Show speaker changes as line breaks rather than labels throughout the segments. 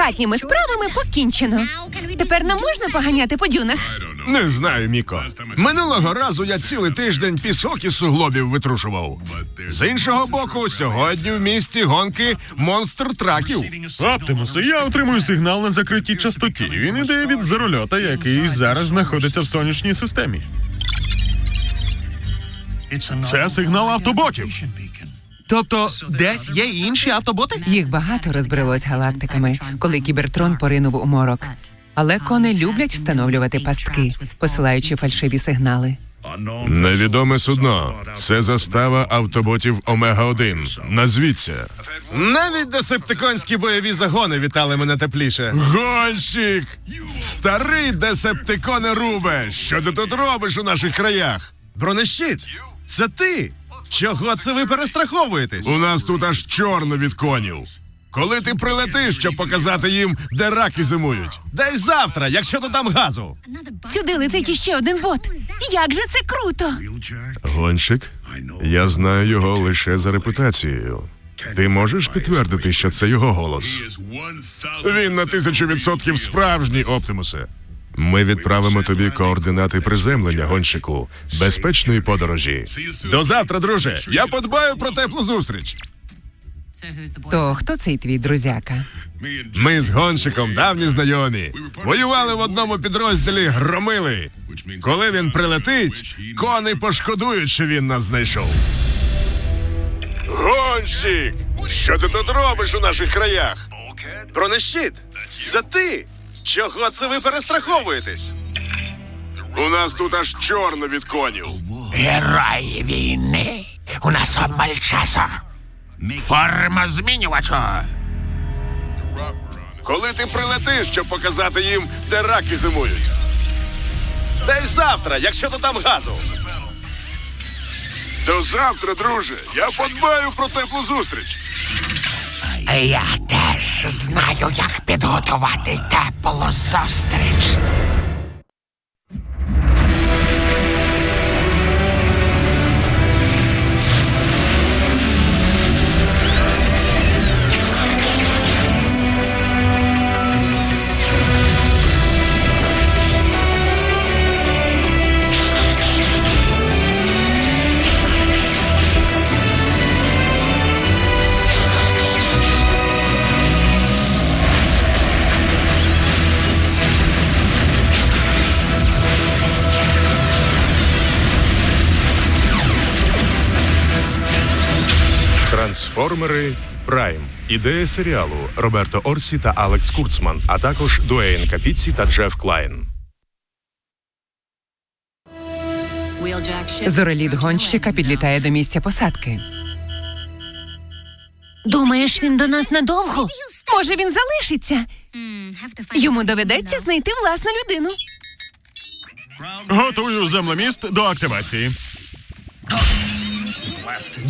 хатніми справами покінчено. Тепер нам можна поганяти по дюнах?
Не знаю, Міко. Минулого разу я цілий тиждень пісок із суглобів витрушував. З іншого боку, сьогодні в місті гонки монстр траків.
Оптимусе, я отримую сигнал на закритій частоті. Він іде від зарольота, який зараз знаходиться в сонячній системі. Це сигнал автоботів.
Тобто, десь є інші автоботи?
Їх багато розбрелось галактиками, коли кібертрон поринув у морок. Але кони люблять встановлювати пастки, посилаючи фальшиві сигнали.
Невідоме судно. Це застава автоботів Омега 1 Назвіться. Навіть десептиконські бойові загони вітали мене тепліше. Гонщик! Старий десептиконе Рубе! Що ти тут робиш у наших краях? Бронещит! Це ти! Чого це ви перестраховуєтесь? У нас тут аж чорно від конів. Коли ти прилетиш, щоб показати їм, де раки зимують? Десь завтра, якщо додам газу.
Сюди летить іще один бот. Як же це круто!
Гонщик? Я знаю його лише за репутацією. Ти можеш підтвердити, що це його голос? Він на тисячу відсотків справжній Оптимусе. Ми відправимо тобі координати приземлення, гонщику, безпечної подорожі. До завтра, друже. Я подбаю про теплу зустріч.
То хто цей твій друзяка?
Ми з гонщиком давні знайомі. Воювали в одному підрозділі громили. Коли він прилетить, кони пошкодують, що він нас знайшов. Гонщик! Що ти тут робиш у наших краях? Бронещит! Це ти! Чого це ви перестраховуєтесь? У нас тут аж чорно від конів.
Герої війни. У нас обмаль часу. Форма змінювачу.
Коли ти прилетиш, щоб показати їм, де раки зимують? Десь завтра, якщо додам газу. До завтра, друже. Я подбаю про теплу зустріч.
Я теж знаю, як підготувати тепло зустріч.
Трансформери Прайм. Ідея серіалу Роберто Орсі та Алекс Курцман, а також Дуейн Капіці та Джеф Клайн.
Зореліт гонщика підлітає до місця посадки. Думаєш, він до нас надовго? Може, він залишиться? Йому доведеться знайти власну людину.
Готую землеміст до активації.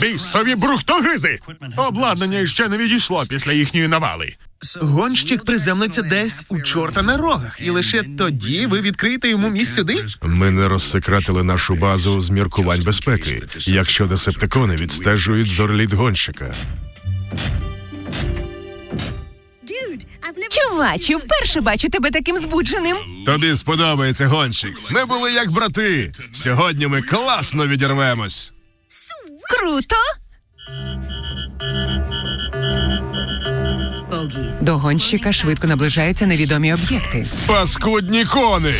Бісові брухтогризи! Обладнання ще не відійшло після їхньої навали.
Гонщик приземлиться десь у чорта на рогах, і лише тоді ви відкриєте йому місць сюди?
Ми не розсекретили нашу базу з міркувань безпеки, якщо десептикони відстежують зорліт гонщика.
Чувачі, вперше бачу тебе таким збудженим.
Тобі сподобається гонщик. Ми були як брати. Сьогодні ми класно відірвемось.
Круто. До гонщика швидко наближаються невідомі об'єкти.
Паскудні кони.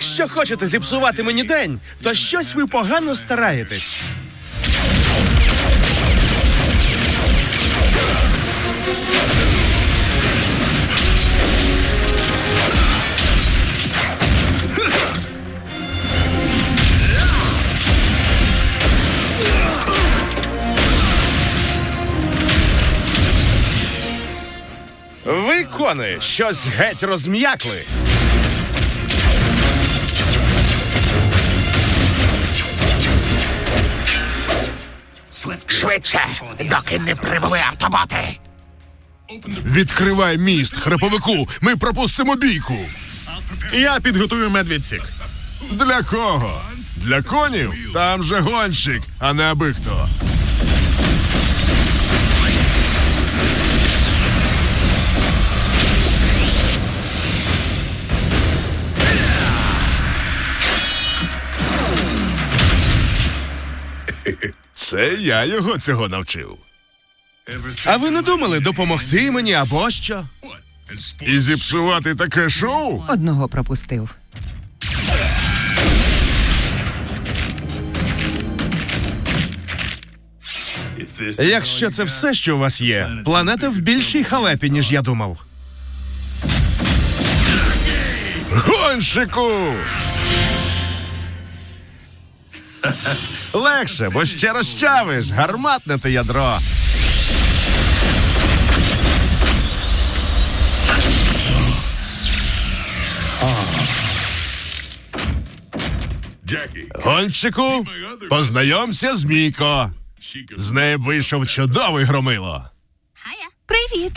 Якщо хочете зіпсувати мені день, то щось ви погано стараєтесь. Ви, кони, щось геть розм'якли.
Швидше, доки не прибули автоботи.
Відкривай міст, храповику. Ми пропустимо бійку.
Я підготую медвідсік.
Для кого? Для конів? Там же гонщик, а не аби хто. Це я його цього навчив.
А ви не думали допомогти мені або що?
І зіпсувати таке шоу?
Одного пропустив.
Якщо це все, що у вас є, планета в більшій халепі, ніж я думав.
Гонщику!
Легше, бо ще розчавиш, гарматне те ядро. Гонщику, познайомся з Міко. З неї вийшов чудовий громило.
Привіт!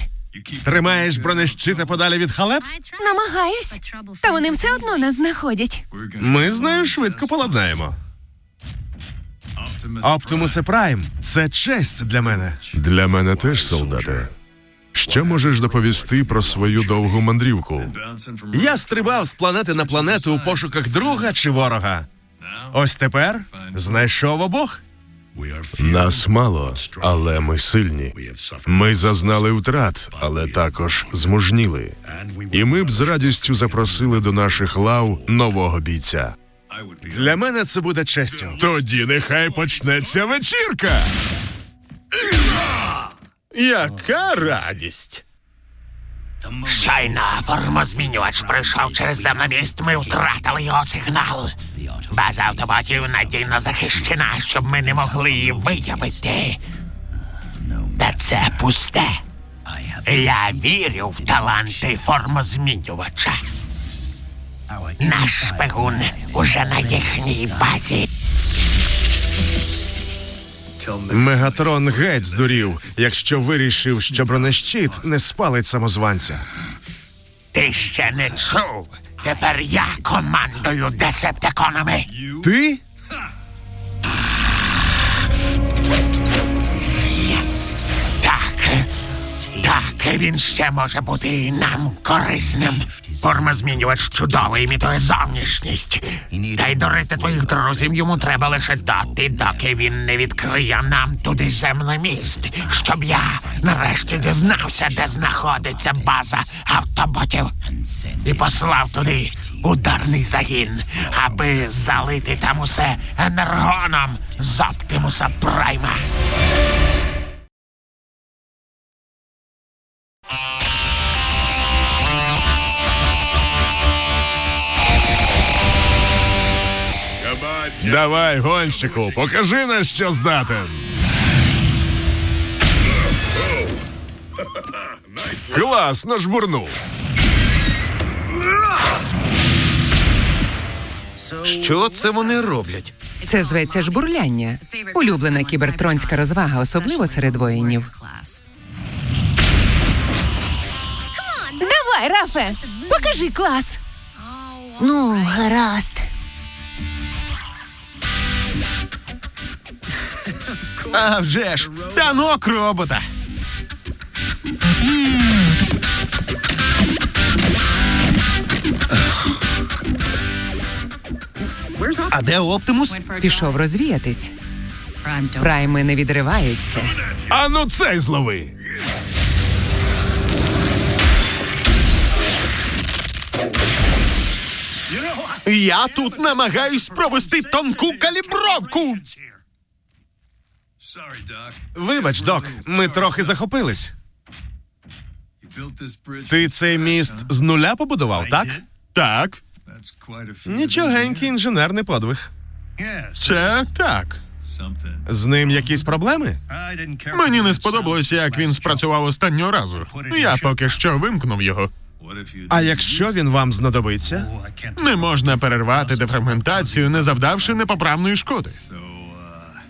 Тримаєш бронещита подалі від халеп?
Намагаюсь. Та вони все одно нас знаходять.
Ми з нею швидко поладнаємо. Оптимусе Прайм це честь для мене.
Для мене теж, солдате. Що можеш доповісти про свою довгу мандрівку?
Я стрибав з планети на планету у пошуках друга чи ворога. Ось тепер знайшов обох.
Нас мало, але ми сильні. Ми зазнали втрат, але також змужніли. І ми б з радістю запросили до наших лав нового бійця.
Для мене це буде честю.
Тоді нехай почнеться вечірка.
Яка радість!
Щойно формозмінювач прийшов через землеміст, ми втратили його сигнал. База автоботів надійно захищена, щоб ми не могли її виявити. Та це пусте. Я вірю в таланти формозмінювача. Наш шпигун уже на їхній базі.
Мегатрон геть здурів, якщо вирішив, що бронещит не спалить самозванця.
Ти ще не чув. Тепер я командую десептиконами.
Ти?
Так, він ще може бути нам корисним. Формозмінювач чудовий імітує зовнішність. Та й дурити твоїх друзів йому треба лише дати, доки він не відкриє нам туди землеміст, щоб я нарешті дізнався, де знаходиться база автоботів. І послав туди ударний загін, аби залити там усе енергоном з Оптимуса Прайма.
Давай, гонщику, покажи на що здатен. Класно жбурнув.
Що це вони роблять?
Це зветься жбурляння. Улюблена кібертронська розвага, особливо серед воїнів.
Давай, Рафе, покажи клас. Ну, гаразд.
А вже ж, танок робота. А де Оптимус?
Пішов розвіятись. Прайми не відриваються.
А ну цей злови.
Я тут намагаюсь провести тонку калібровку.
Вибач, док, ми трохи захопились. Ти цей міст з нуля побудував, так?
Так,
Нічогенький інженерний подвиг.
це так.
З ним якісь проблеми?
Мені не сподобалося, як він спрацював останнього разу. Я поки що вимкнув його.
А якщо він вам знадобиться?
Не можна перервати дефрагментацію, не завдавши непоправної шкоди.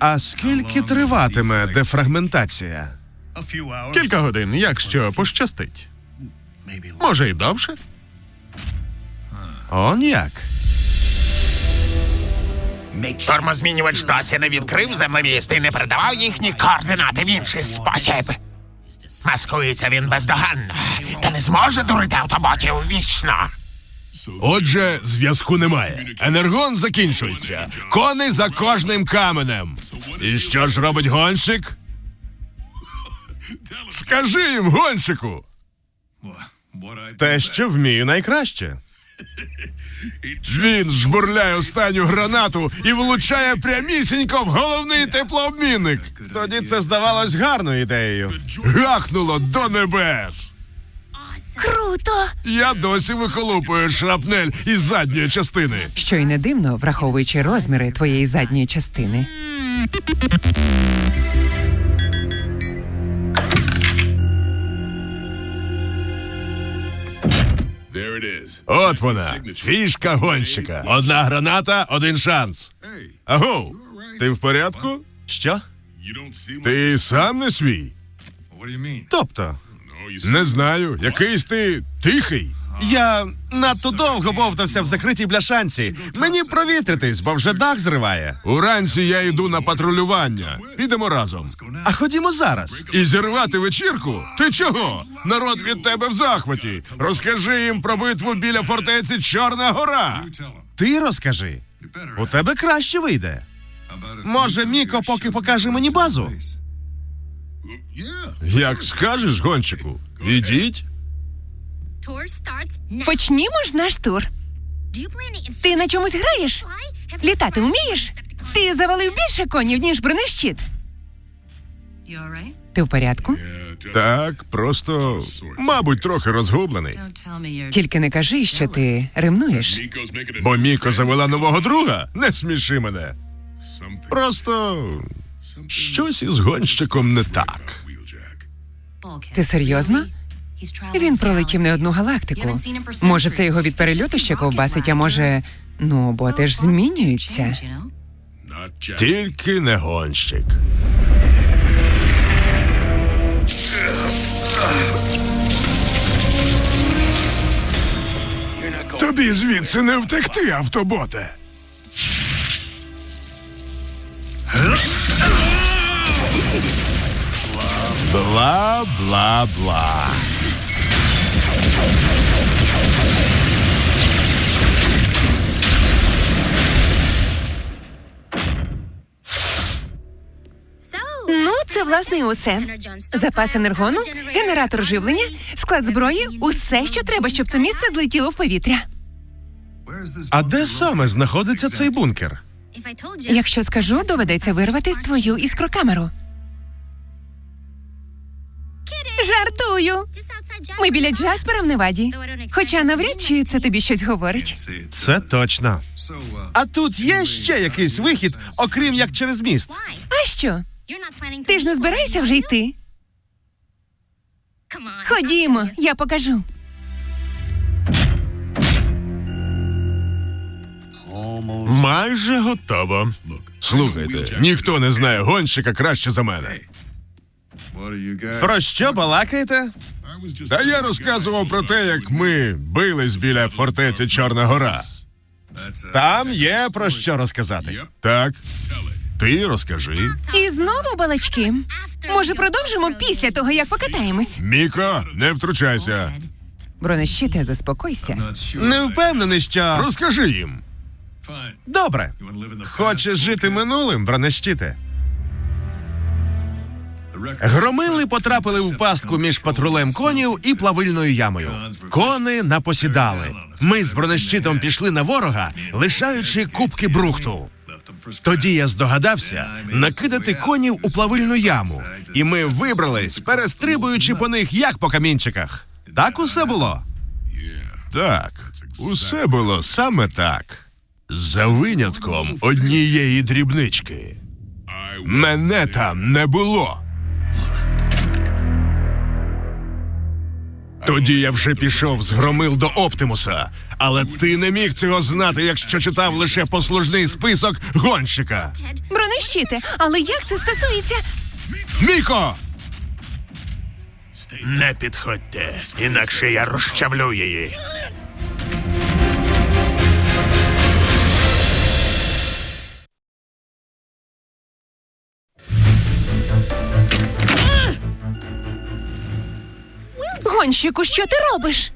А скільки триватиме дефрагментація?
Кілька годин, якщо пощастить. Може, і довше?
Он як?
Формозмінювач досі не відкрив землеміст і не передавав їхні координати в інший спосіб. Маскується він бездоганно, та не зможе дурити автоботів вічно.
Отже, зв'язку немає. Енергон закінчується. Коней за кожним каменем. І що ж робить гонщик? Скажи їм, гонщику.
Те, що вмію найкраще.
Він жбурляє останню гранату і влучає прямісінько в головний теплообмінник.
Тоді це здавалось гарною ідеєю.
Гахнуло до небес.
Круто!
Я досі вихолупую шрапнель із задньої частини.
Що й не дивно, враховуючи розміри твоєї задньої частини.
От вона, фішка гонщика. Одна граната, один шанс. Агов, ти в порядку?
Що?
Ти сам не свій?
Тобто,
Не знаю. Якийсь ти тихий.
я надто довго бовтався в закритій бляшанці. Мені провітритись, бо вже дах зриває.
Уранці я йду на патрулювання. Підемо разом.
А ходімо зараз.
І зірвати вечірку? Ти чого? Народ від тебе в захваті. Розкажи їм про битву біля фортеці Чорна Гора.
Ти розкажи. У тебе краще вийде. Може, Міко поки покаже мені базу?
Як скажеш, гонщику, ідіть.
Почнімо ж наш тур. Ти на чомусь граєш? Літати вмієш? Ти завалив більше конів, ніж бронещит.
Ти в порядку?
Так, просто, мабуть, трохи розгублений.
Тільки не кажи, що ти ремнуєш.
Бо Міко завела нового друга. Не сміши мене. Просто щось із гонщиком не так.
Ти серйозно? Він пролетів не одну галактику. Може, це його від перельоту ще ковбасить, а може, ну, бо ти ж змінюється.
Тільки не гонщик. Тобі звідси не втекти, автоботе.
Бла бла бла.
Ну, це власне і усе. Запас енергону, генератор живлення, склад зброї усе, що треба, щоб це місце злетіло в повітря.
А де саме знаходиться цей бункер?
Якщо скажу, доведеться вирвати твою іскрокамеру. Жартую. Ми біля Джаспера в Неваді. Хоча навряд чи це тобі щось говорить.
Це точно. А тут є ще якийсь вихід, окрім як через міст.
А що? Ти ж не збираєшся вже йти? Ходімо, я покажу.
Майже готово.
Слухайте, ніхто не знає гонщика краще за мене.
Про що балакаєте?
Та я розказував про те, як ми бились біля фортеці Чорна Гора.
Там є про що розказати.
Так, ти розкажи.
І знову балачки. Може, продовжимо після того, як покатаємось?
Міко, не втручайся.
Бронещите, заспокойся.
Не впевнений, що.
Розкажи їм.
Добре. Хочеш жити минулим, бронещите? Громили потрапили в пастку між патрулем конів і плавильною ямою. Кони напосідали. Ми з бронещитом пішли на ворога, лишаючи кубки брухту. Тоді я здогадався накидати конів у плавильну яму, і ми вибрались, перестрибуючи по них, як по камінчиках. Так усе було.
Так, усе було саме так. За винятком однієї дрібнички. Мене там не було. Тоді я вже пішов з громил до Оптимуса, але ти не міг цього знати, якщо читав лише послужний список гонщика.
Бронещите, але як це стосується?
Міко!
Не підходьте, інакше я розчавлю її.
Гонщику, що ти робиш?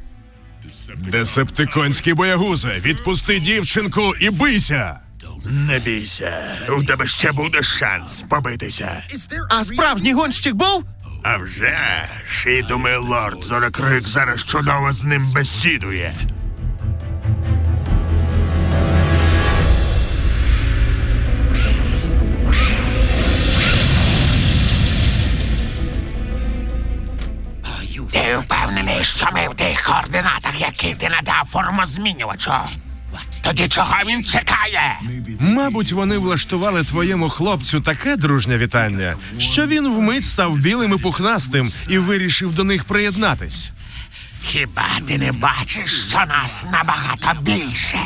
Десептиконські боягузи, відпусти дівчинку і бийся!
Не бійся, у тебе ще буде шанс побитися.
А справжній гонщик був?
А вже ж, і думаю, лорд Зорокрик зараз чудово з ним бесідує. Що ми в тих координатах, які ти надав формозмінювачу? Тоді чого він чекає?
Мабуть, вони влаштували твоєму хлопцю таке дружнє вітання, що він вмить став білим і пухнастим і вирішив до них приєднатись.
Хіба ти не бачиш, що нас набагато більше?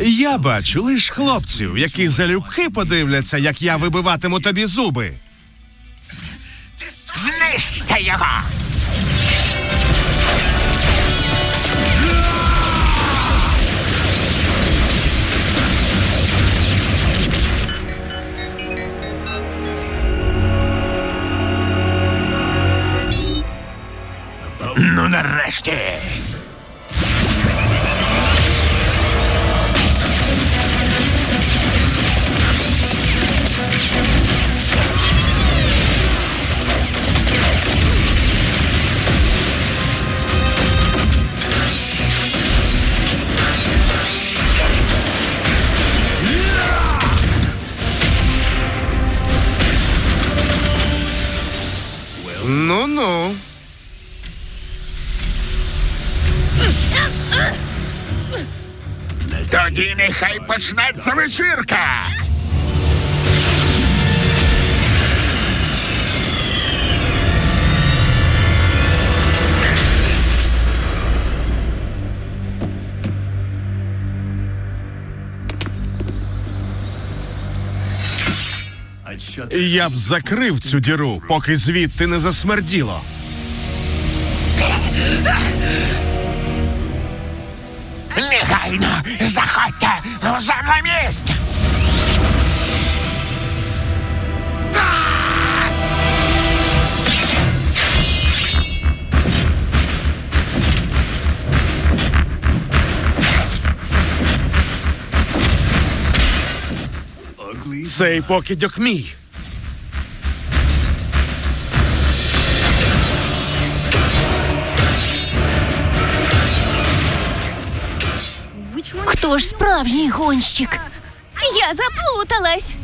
Я бачу лиш хлопців, які залюбки подивляться, як я вибиватиму тобі зуби.
Знищте його! Ну, нарешті. Тоді нехай почнеться вечірка.
Я б закрив цю діру, поки звідти не засмерділо.
Заходьте в землемість.
Цей покидьок мій.
Хто ж справжній гонщик? Я заплуталась.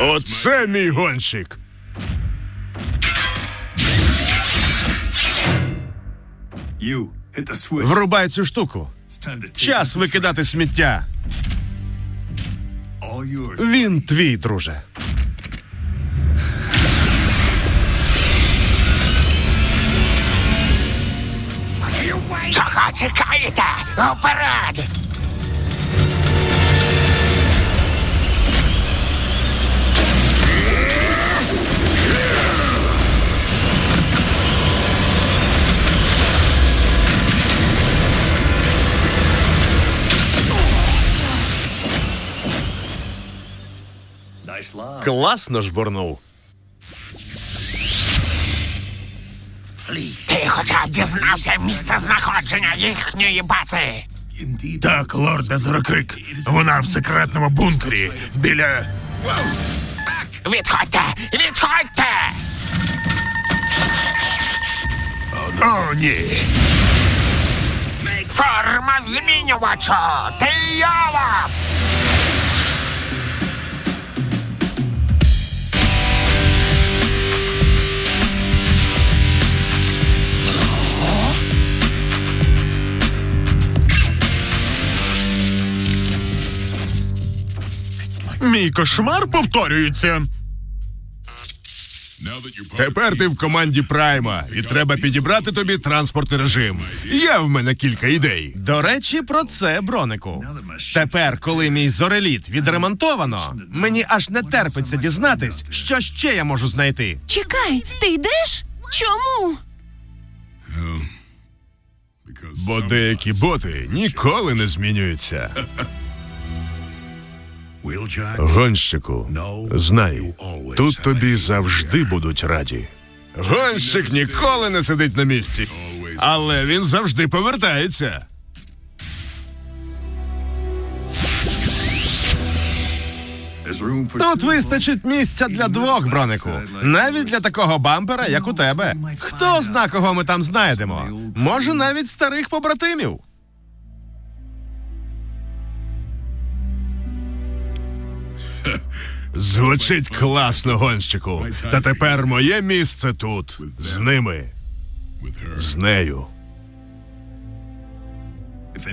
Оце мій гонщик. Врубай цю штуку. Час викидати сміття. Він твій, друже.
Чого чекаєте? Уперед!
Класно жбурнув.
Ти хоча б дізнався місце знаходження їхньої бази. Так, лорде Зорокрик. Вона в секретному бункері біля. Відходьте! Відходьте! О, ні. Форма змінювачу! Ти йолоп!
Мій кошмар повторюється.
Тепер ти в команді Прайма, і треба підібрати тобі транспортний режим. Є в мене кілька ідей.
До речі, про це, бронику. Тепер, коли мій зореліт відремонтовано, мені аж не терпиться дізнатись, що ще я можу знайти.
Чекай, ти йдеш? Чому?
Бо деякі боти ніколи не змінюються. Гонщику, знай, тут тобі завжди будуть раді. Гонщик ніколи не сидить на місці, але він завжди повертається.
Тут вистачить місця для двох, бронику. Навіть для такого бампера, як у тебе. Хто зна, кого ми там знайдемо? Може, навіть старих побратимів.
Звучить класно, гонщику. Та тепер моє місце тут. З ними. З нею.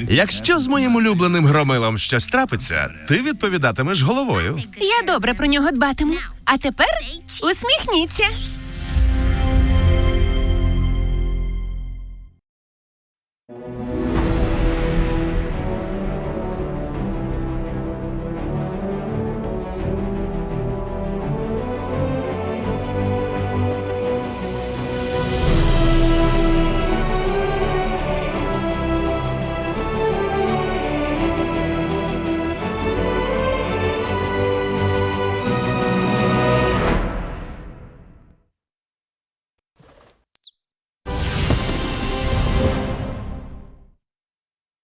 Якщо з моїм улюбленим громилом щось трапиться, ти відповідатимеш головою.
Я добре про нього дбатиму. А тепер усміхніться.